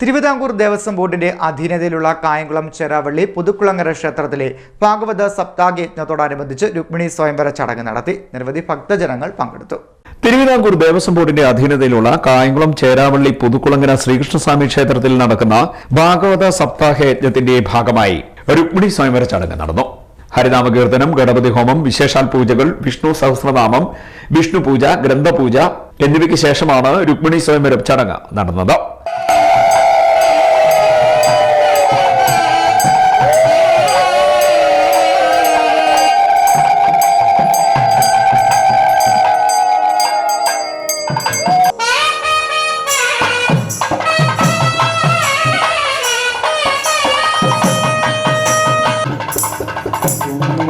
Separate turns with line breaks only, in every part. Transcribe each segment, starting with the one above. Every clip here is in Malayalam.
തിരുവിതാംകൂർ ദേവസ്വം ബോർഡിന്റെ അധീനതയിലുള്ള കായംകുളം ചെറാവള്ളി പുതുക്കുളങ്ങര ക്ഷേത്രത്തിലെ ഭാഗവത സപ്താഹയജ്ഞത്തോടനുബന്ധിച്ച് രുക്മിണി സ്വയംവര ചടങ്ങ് നടത്തി നിരവധി ഭക്തജനങ്ങൾ പങ്കെടുത്തു.
തിരുവിതാംകൂർ ദേവസ്വം ബോർഡിന്റെ അധീനതയിലുള്ള കായംകുളം ചേരാവള്ളി പുതുക്കുളങ്ങര ശ്രീകൃഷ്ണസ്വാമി ക്ഷേത്രത്തിൽ നടക്കുന്ന ഭാഗവത സപ്താഹയജ്ഞത്തിന്റെ ഭാഗമായി രുക്മിണി സ്വയംവര ചടങ്ങ് നടന്നു. ഹരിനാമകീർത്തനം ഗണപതി ഹോമം വിശേഷാൽ പൂജകൾ വിഷ്ണു സഹസ്രനാമം വിഷ്ണു പൂജ ഗ്രന്ഥപൂജ എന്നിവയ്ക്ക് ശേഷമാണ് രുക്മിണി സ്വയംവരം ചടങ്ങ് നടന്നത്.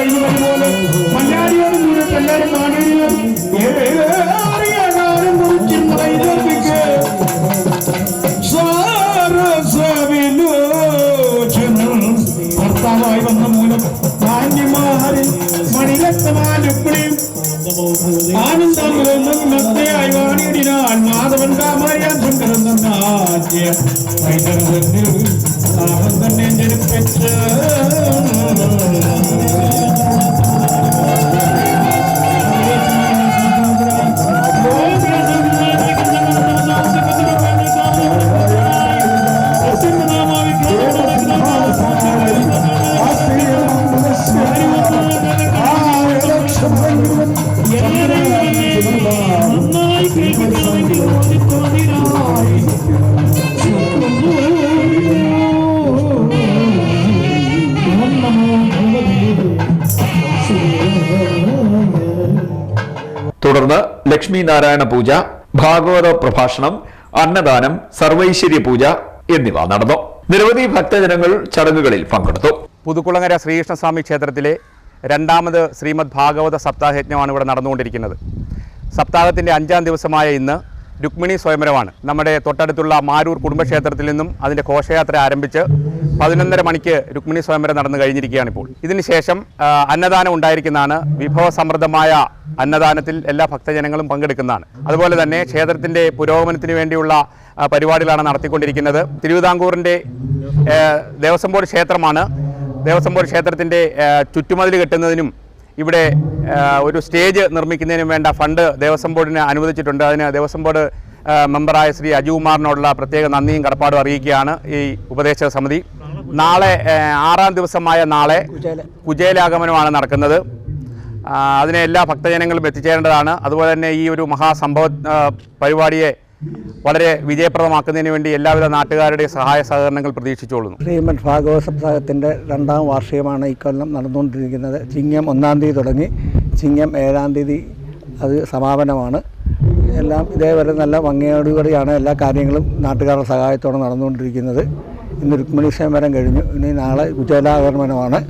കഴിഞ്ഞു പോലെ മലയാളിയോടും കൂടെ എല്ലാവരും കാണുകയും ഏറിയാകാരം കുറിച്ചിരുന്ന വൈദ്യുതിക്ക് ഭർത്താവായി വന്ന മൂലം മാന്യമാരിൽ മണിരത്നമാലുപ്പിളിയും ആനന്ദായി വാണിയിടിനാൻ മാധവൻ കാമറിയാൻ ശങ്കരൻ ആഹം തന്നെ ജനിപ്പിച്ച
തുടർന്ന് ലക്ഷ്മി നാരായണ പൂജ ഭാഗവത പ്രഭാഷണം അന്നദാനം സർവൈശ്വര്യ പൂജ എന്നിവ നടന്നു. നിരവധി ഭക്തജനങ്ങൾ ചടങ്ങുകളിൽ പങ്കെടുത്തു.
പുതുക്കുളങ്ങര ശ്രീകൃഷ്ണസ്വാമി ക്ഷേത്രത്തിലെ രണ്ടാമത് ശ്രീമദ് ഭാഗവത സപ്താഹയജ്ഞമാണ് ഇവിടെ നടന്നുകൊണ്ടിരിക്കുന്നത്. സപ്താഹത്തിന്റെ അഞ്ചാം ദിവസമായ ഇന്ന് രുക്മിണി സ്വയംവരമാണ്. നമ്മുടെ തൊട്ടടുത്തുള്ള മാരൂർ കുടുംബക്ഷേത്രത്തിൽ നിന്നും അതിന്റെ ഘോഷയാത്ര ആരംഭിച്ച് പതിനൊന്നര മണിക്ക് രുക്മിണി സ്വയംവരം നടന്നു കഴിഞ്ഞിരിക്കുകയാണ് ഇപ്പോൾ. ഇതിനുശേഷം അന്നദാനം ഉണ്ടായിരിക്കുന്നതാണ്. വിഭവസമൃദ്ധമായ അന്നദാനത്തിൽ എല്ലാ ഭക്തജനങ്ങളും പങ്കെടുക്കുന്നതാണ്. അതുപോലെ തന്നെ ക്ഷേത്രത്തിന്റെ പുരോഗമനത്തിന് വേണ്ടിയുള്ള പരിപാടികളാണ് നടത്തിക്കൊണ്ടിരിക്കുന്നത്. തിരുവിതാംകൂറിന്റെ ദേവസ്വം ബോർഡ് ക്ഷേത്രമാണ്. ദേവസ്വം ബോർഡ് ക്ഷേത്രത്തിന്റെ ചുറ്റുമതിൽ കെട്ടുന്നതിനും ഇവിടെ ഒരു സ്റ്റേജ് നിർമ്മിക്കുന്നതിനും വേണ്ട ഫണ്ട് ദേവസ്വം ബോർഡിന് അനുവദിച്ചിട്ടുണ്ട്. അതിന് ദേവസ്വം ബോർഡ് മെമ്പറായ ശ്രീ അജുകുമാറിനോടുള്ള പ്രത്യേക നന്ദിയും കടപ്പാടും അറിയിക്കുകയാണ് ഈ ഉപദേശക സമിതി. നാളെ ആറാം ദിവസമായ നാളെ കുചേലാഗമനമാണ് നടക്കുന്നത്. അതിനെ എല്ലാ ഭക്തജനങ്ങളും എത്തിച്ചേരേണ്ടതാണ്. അതുപോലെ തന്നെ ഈ ഒരു മഹാസംഭവ പരിപാടിയെ വളരെ വിജയപ്രദമാക്കുന്നതിന് വേണ്ടി എല്ലാവിധ നാട്ടുകാരുടെ സഹായ സഹകരണങ്ങൾ പ്രതീക്ഷിച്ചോളുന്നു
ശ്രീമദ് ഭാഗവത സപ്താഹത്തിന്റെ രണ്ടാം വാർഷികമാണ് ഇക്കൊല്ലം നടന്നുകൊണ്ടിരിക്കുന്നത്. ചിങ്ങം ഒന്നാം തീയതി തുടങ്ങി. ചിങ്ങം ഏഴാം തീയതി അത് സമാപനമാണ്. എല്ലാം ഇതേവരെ നല്ല ഭംഗിയോടുകൂടിയാണ് എല്ലാ കാര്യങ്ങളും നാട്ടുകാരുടെ സഹായത്തോടെ നടന്നുകൊണ്ടിരിക്കുന്നത്. ഇന്ന് രുക്മിണി സ്വയംവരം കഴിഞ്ഞു. ഇനി നാളെ കുചേലാകർമ്മനമാണ്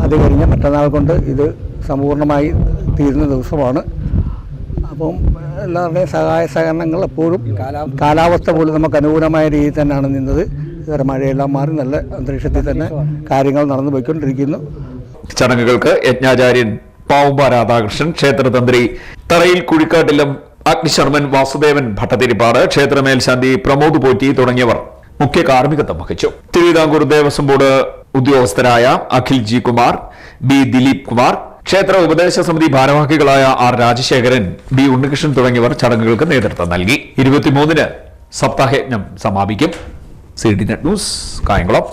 അത് കഴിഞ്ഞ് മറ്റന്നാൾ കൊണ്ട് ഇത് സമ്പൂർണമായി തീരുന്ന ദിവസമാണ്. അപ്പം എല്ലാവരുടെയും സഹായ സഹകരണങ്ങൾ എപ്പോഴും കാലാവസ്ഥ പോലും നമുക്ക് അനുകൂലമായ രീതിയിൽ തന്നെയാണ് നിന്നത്. ഇതുവരെ മഴയെല്ലാം മാറി നല്ല അന്തരീക്ഷത്തിൽ തന്നെ കാര്യങ്ങൾ നടന്നു പോയിക്കൊണ്ടിരിക്കുന്നു.
ചടങ്ങുകൾക്ക് യജ്ഞാചാര്യൻ പാവുമ്പ രാധാകൃഷ്ണൻ ക്ഷേത്രതന്ത്രി തറയിൽ കുഴിക്കാട്ടിലും അഗ്നിശർമ്മൻ വാസുദേവൻ ഭട്ടതിരിപ്പാട് ക്ഷേത്രമേൽശാന്തി പ്രമോദ് പോറ്റി തുടങ്ങിയവർ മുഖ്യ കാർമ്മികത്വം വഹിച്ചു. തിരുവിതാംകൂർ ദേവസ്വം ബോർഡ് ഉദ്യോഗസ്ഥരായ അഖിൽ ജി കുമാർ ബി ദിലീപ് കുമാർ ക്ഷേത്ര ഉപദേശ സമിതി ഭാരവാഹികളായ ആർ രാജശേഖരൻ ബി ഉണ്ണികൃഷ്ണൻ തുടങ്ങിയവർ ചടങ്ങുകൾക്ക് നേതൃത്വം നൽകി. ഇരുപത്തിമൂന്നിന് സപ്താഹയജ്ഞം സമാപിക്കും. C D net news Kayamkulam.